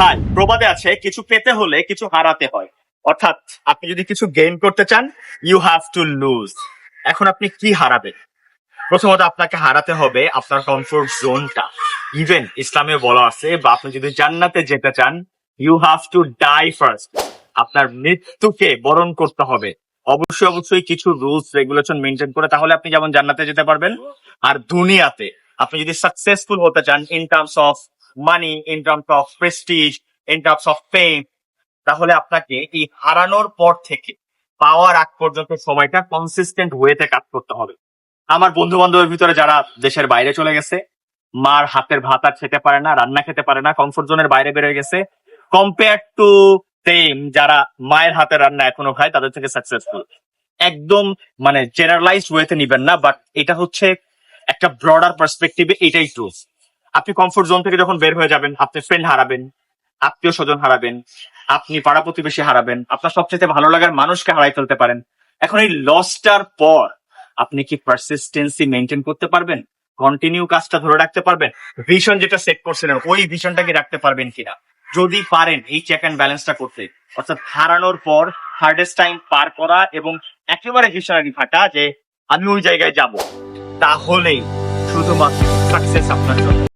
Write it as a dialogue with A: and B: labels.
A: High প্রবাদে আছে, কিছু পেতে হলে কিছু হারাতে হয়। অর্থাৎ, আপনি যদি কিছু গেইন করতে চান ইউ হ্যাভ টু লুজ এখন আপনি কি হারাবেন? প্রথমত আপনাকে হারাতে হবে আপনার কমফোর্ট জোনটা ইভেন ইসলামে বলা আছে, বা আপনি যদি জান্নাতে যেতে চান you have to die first আপনার মৃত্যুকে বরণ করতে হবে। অবশ্যই অবশ্যই কিছু রুলস রেগুলেশন মেনটেন করে তাহলে আপনি যেমন জান্নাতে যেতে পারবেন, আর দুনিয়াতে আপনি যদি সাকসেসফুল হতে চান in terms of money in terms of prestige in terms of fame তাহলে আপনাকে এই হারানোর পর থেকে পাওয়ার আগ পর্যন্ত সময়টা কনসিস্টেন্ট ওয়েতে কাজ করতে হবে। আমার বন্ধু বান্ধবের ভিতরে যারা দেশের বাইরে চলে গেছে, মার হাতের ভাত আর খেতে পারে না, রান্না খেতে পারে না কমফোর্ট জোনের বাইরে বেরোয় গেছে কম্পেয়ার টু সেম যারা মায়ের হাতের রান্না এখনও খায়, তাদের থেকে সাকসেসফুল একদম মানে জেনারেলাইজড ওয়েতে নিবেন না বাট এটা হচ্ছে একটা ব্রডার পার্সপেক্টিভে এটাই ট্রু আপনি কমফোর্ট জোন থেকে যখন বের হয়ে যাবেন, আপনি ফ্রেন্ড হারাবেন, আত্মীয় স্বজন হারাবেন, আপনি পাড়া প্রতিবেশী হারাবেন, আপনার সবচেয়ে ভালো লাগার মানুষকে হারাই ফেলতে পারেন। এখন এই লসটার পর আপনি কি পারসিস্টেন্সি মেনটেন করতে পারবেন? কন্টিনিউ কাজটা ধরে রাখতে পারবেন? ভিশন যেটা সেট করছিলেন, ওই ভিশনটা কি রাখতে পারবেন কিনা? যদি পারেন এই চেক অ্যান্ড ব্যালেন্সটা করতে। অর্থাৎ হারানোর পর হার্ডেস্ট টাইম পার করা এবং একেবারে ভিশনারি ফাটা যে আমি ওই জায়গায় যাব। তাহলেই শুধুমাত্র সাকসেস আপনার জন্য।